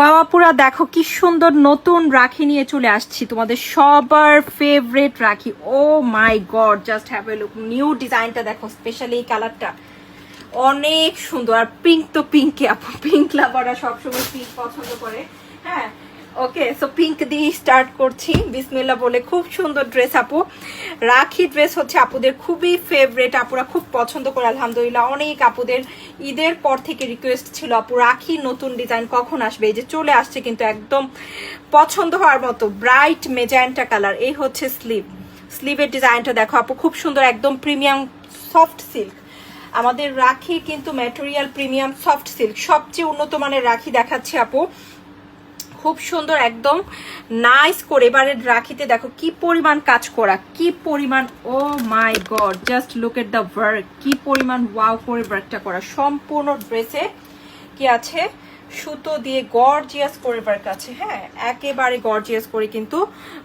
বাবাপুরা দেখো কি সুন্দর নতুন রাখি নিয়ে চলে আসছি। তোমাদের সবার favourite rakhi. Oh my god just have a look new ডিজাইনটা দেখো স্পেশালি এই কালারটা অনেক সুন্দর। আর পিঙ্ক তো পিঙ্কে আপু। পিঙ্ক লাভাররা সবসময় পিঙ্ক পছন্দ করে। হ্যাঁ? ওকে সো পিঙ্ক দিয়ে স্টার্ট করছি। বিসমিল্লা বলে খুব সুন্দর ড্রেস আপু। রাখি ড্রেস হচ্ছে আপুদের খুবই ফেভারেট আপুরা খুব পছন্দ করে, আলহামদুলিল্লাহ। অনেক আপুদের ঈদের পর থেকে রিকোয়েস্ট ছিল, আপু, রাখি নতুন ডিজাইন কখন আসবে? এই যে চলে আসছে কিন্তু একদম পছন্দ হওয়ার মতো ব্রাইট মেজান্টা কালার এই হচ্ছে স্লিভ স্লিভের ডিজাইনটা দেখো আপু, খুব সুন্দর একদম প্রিমিয়াম সফট সিল্ক আমাদের রাখি কিন্তু ম্যাটেরিয়াল প্রিমিয়াম সফট সিল্ক সবচেয়ে উন্নত মানের রাখি দেখাচ্ছে আপু। খুব সুন্দর, একদম নাইস করে এবারে রাখিতে দেখো কি পরিমাণ কাজ করা, কি পরিমাণ ও my god just look at the work কি পরিমাণ ওয়াও করে ওয়ার্কটা করা, সম্পূর্ণ ড্রেসে কি আছে, সুতো দিয়ে গর্জিয়াস করে ওয়ার্ক আছে হ্যাঁ একেবারে গর্জিয়াস করে কিন্তু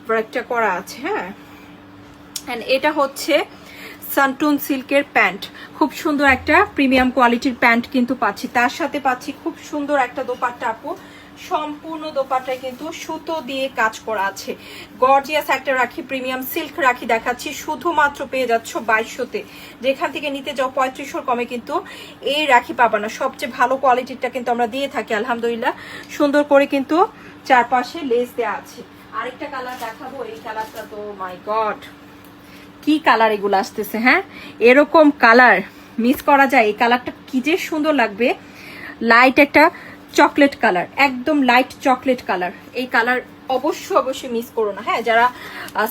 ওয়ার্কটা করা আছে হ্যাঁ অ্যান্ড এটা হচ্ছে সানটুন সিল্কের প্যান্ট খুব সুন্দর একটা প্রিমিয়াম কোয়ালিটির প্যান্ট কিন্তু পাচ্ছি, তার সাথে পাচ্ছি খুব সুন্দর একটা দোপাট্টা আপু সম্পূর্ণ দোপাটায় কিন্তু সুতো দিয়ে কাজ করা আছে। গর্জিয়াস একটা রাখি প্রিমিয়াম সিল্ক রাখি দেখাচ্ছি। শুধুমাত্র পেয়ে যাচ্ছ বাইশশোতে। যেখান থেকে নিতে যাও পঁয়ত্রিশশোর কমে কিন্তু এই রাখি পাবা না। সবচেয়ে ভালো কোয়ালিটিরটা কিন্তু আমরা দিয়ে থাকি, আলহামদুলিল্লাহ। সুন্দর করে কিন্তু চারপাশে লেস দেওয়া আছে। আরেকটা কালার দেখাবো, এই কালারটা তো মাই গড কি কালার এগুলো আসতেছে হ্যাঁ? এরকম কালার মিস করা যায়। এই কালারটা কি যে সুন্দর লাগবে। লাইট একটা চকলেট কালার, একদম লাইট চকলেট কালার। এই কালার অবশ্যই অবশ্যই মিস করো না। হ্যাঁ যারা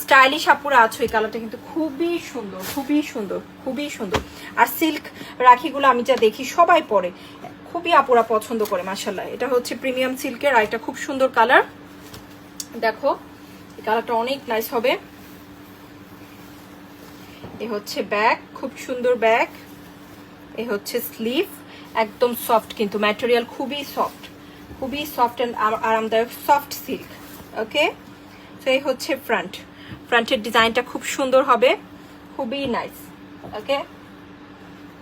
স্টাইলিশ আপুরা আছো, এই কালারটা কিন্তু খুবই সুন্দর খুবই সুন্দর খুবই সুন্দর। আর সিল্ক রাখিগুলো আমি যা দেখি সবাই পরে। খুবই আপুরা পছন্দ করে মাসাল্লাহ এটা হচ্ছে প্রিমিয়াম সিল্কের আর এটা খুব সুন্দর কালার। দেখো, এই কালারটা অনেক নাইস হবে। এ হচ্ছে ব্যাগ, খুব সুন্দর ব্যাগ। এ হচ্ছে স্লিভ একদম সফট কিন্তু ম্যাটেরিয়াল খুবই সফট খুবই সফট অ্যান্ড আরামদায়ক সফট সিল্ক ওকে তো এই হচ্ছে ফ্রন্ট ফ্রন্টের ডিজাইনটা খুব সুন্দর হবে, খুবই নাইস ওকে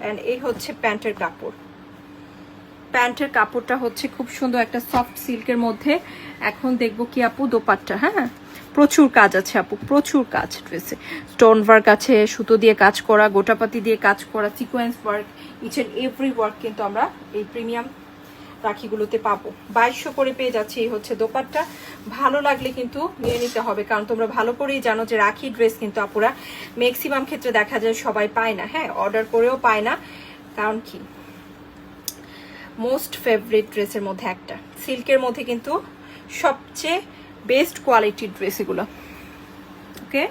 অ্যান্ড এই হচ্ছে প্যান্টের কাপড়। প্যান্টের কাপড়টা হচ্ছে খুব সুন্দর একটা সফট সিল্কের মধ্যে। এখন দেখব কি আপু দোপাট্টা হ্যাঁ? প্রচুর কাজ আছে আপু, প্রচুর কাজ ড্রেসে স্টোন ওয়ার্ক আছে, সুতো দিয়ে কাজ করা, গোটাপাতি দিয়ে কাজ করা sequence work each and every work কিন্তু আমরা এই প্রিমিয়াম রাখিগুলোতে পাবো। বাইশশো করে পেয়ে যাচ্ছি, এই হচ্ছে দোপাট্টা। ভালো লাগলে কিন্তু নিয়ে নিতে হবে, কারণ তোমরা ভালো করেই জানো যে রাখি ড্রেস কিন্তু আপুরা ম্যাক্সিমাম ক্ষেত্রে দেখা যায় সবাই পায় না হ্যাঁ? অর্ডার করেও পায় না, কারণ কি? মোস্ট ফেভারিট ড্রেসের মধ্যে একটা। সিল্কের মধ্যে কিন্তু সবচেয়ে বেস্ট কোয়ালিটির ড্রেস এগুলো। ওকে